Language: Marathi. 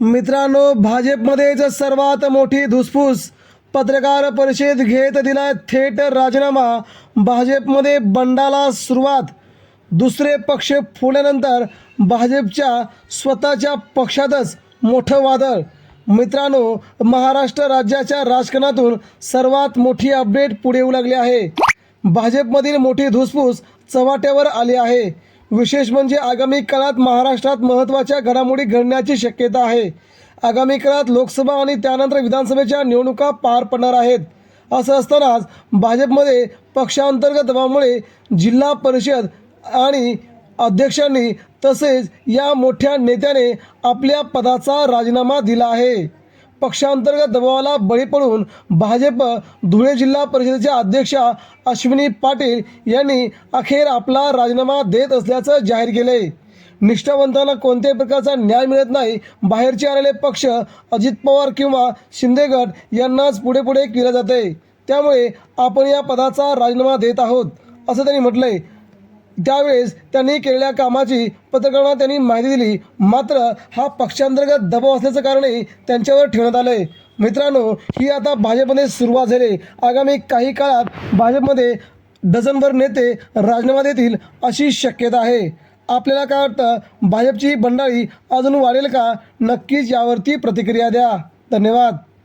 मित्रांनो भाजपमध्येच सर्वात मोठी धुसफूस पत्रकार परिषद घेत दिला थेट राजीनामा. भाजपमध्ये बंडाला सुरुवात. दुसरे पक्ष फोडल्यानंतर भाजपच्या स्वतःच्या पक्षातच मोठं वादळ. मित्रांनो महाराष्ट्र राज्याच्या राजकारणातून सर्वात मोठी अपडेट पुढे येऊ लागली आहे. भाजपमधील मोठी धुसफूस चव्हाट्यावर आली आहे. विशेष म्हणजे आगामी काळात महाराष्ट्रात महत्त्वाच्या घडामोडी घडण्याची शक्यता आहे. आगामी काळात लोकसभा आणि त्यानंतर विधानसभेच्या निवडणुका पार पडणार आहेत. असं असतानाच भाजपमध्ये पक्षांतर्गत दबावामुळे जिल्हा परिषद आणि अध्यक्षांनी तसेच या मोठ्या नेत्याने आपल्या पदाचा राजीनामा दिला आहे. पक्षांतर्गत दबावाला बळी पडून भाजप धुळे जिल्हा परिषदेच्या अध्यक्षा अश्विनी पाटील यांनी अखेर आपला राजीनामा देत असल्याचं जाहीर केले निष्ठावंतांना कोणत्याही प्रकारचा न्याय मिळत नाही. बाहेरचे आलेले पक्ष अजित पवार किंवा शिंदे गट यांनाच पुढे पुढे केलं जाते त्यामुळे आपण या पदाचा राजीनामा देत आहोत असं त्यांनी म्हटलंय. त्यावेळेस त्यांनी केलेल्या कामाची पत्रकारांना त्यांनी माहिती दिली. मात्र हा पक्षांतर्गत दबाव असल्याचं कारणही त्यांच्यावर ठेवण्यात आलं आहे मित्रांनो ही आता भाजपमध्ये सुरुवात झाली. आगामी काही काळात भाजपमध्ये डझनभर नेते राजीनामा देतील अशी शक्यता आहे. आपल्याला काय वाटतं? भाजपची बंडाळी अजून वाढेल का? नक्कीच यावरती प्रतिक्रिया द्या. धन्यवाद.